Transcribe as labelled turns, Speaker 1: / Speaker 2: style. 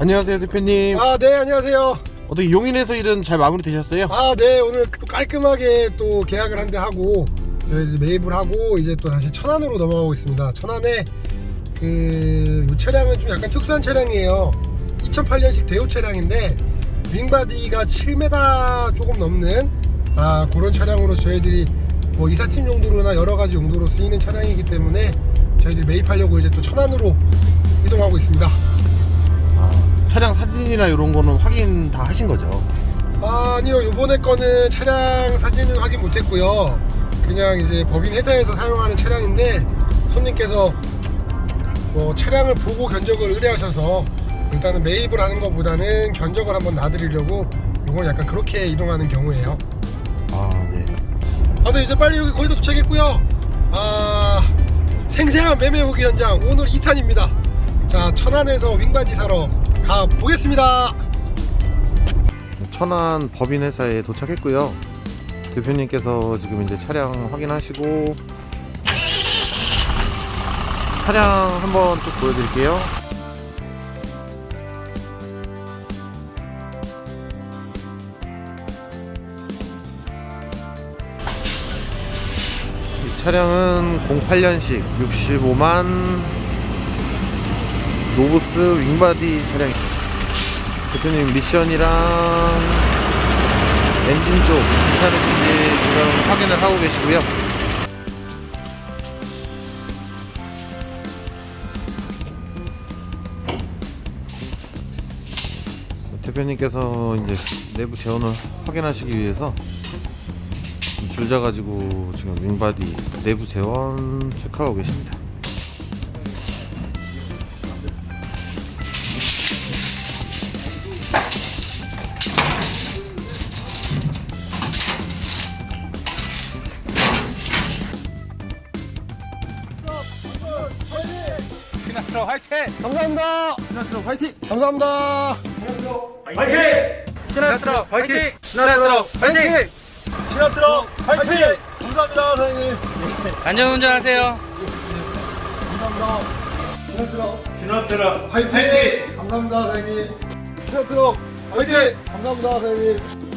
Speaker 1: 안녕하세요 대표님.
Speaker 2: 아, 네, 안녕하세요.
Speaker 1: 어떻게 용인에서 일은 잘 마무리 되셨어요?
Speaker 2: 아, 네, 오늘 또 깔끔하게 또 계약을 한 대 하고, 저희 이제 매입을 하고, 이제 또 다시 천안으로 넘어가고 있습니다. 천안에, 그, 요 차량은 좀 약간 특수한 차량이에요. 2008년식 대우 차량인데, 윙바디가 7m 조금 넘는, 아, 그런 차량으로 저희들이 뭐 이사팀 용도로나 여러 가지 용도로 쓰이는 차량이기 때문에, 저희들이 매입하려고 이제 또 천안으로 이동하고 있습니다.
Speaker 1: 아, 차량 사진이나 이런 거는 확인 다 하신 거죠?
Speaker 2: 아, 아니요 요번에 거는 차량 사진은 확인 못했고요 그냥 이제 법인 회사에서 사용하는 차량인데 손님께서 뭐 차량을 보고 견적을 의뢰하셔서 일단은 매입을 하는 것보다는 견적을 한번 놔드리려고 요건 약간 그렇게 이동하는 경우예요
Speaker 1: 아 네.
Speaker 2: 아, 네 이제 빨리 여기 거의 다 도착했고요 아 생생한 매매 후기 현장 오늘 2탄입니다 자 천안에서 윙바디 사러 가 보겠습니다
Speaker 1: 천안 법인 회사에 도착했고요. 대표님께서 지금 이제 차량 확인하시고 차량 한번 쭉 보여드릴게요. 이 차량은 08년식 65만 노브스 윙바디 차량입니다. 대표님 미션이랑 엔진 쪽 괜찮으신지 지금 확인을 하고 계시고요. 대표님께서 이제 내부 재원을 확인하시기 위해서 줄 잡아가지고 지금 윙바디 내부 재원 체크하고 계십니다.
Speaker 3: 피나트로 화이팅!
Speaker 2: 감사합니다
Speaker 3: 피나트로 화이팅!
Speaker 2: 감사합니다
Speaker 3: 피나트로 화이팅! 피나트로 화이팅!
Speaker 2: 시나트럭 화이팅! 감사합니다 사장님
Speaker 3: 안전운전하세요.
Speaker 2: 화이팅! 감사합니다 사장님 시나트럭 화이팅! 감사합니다 사장님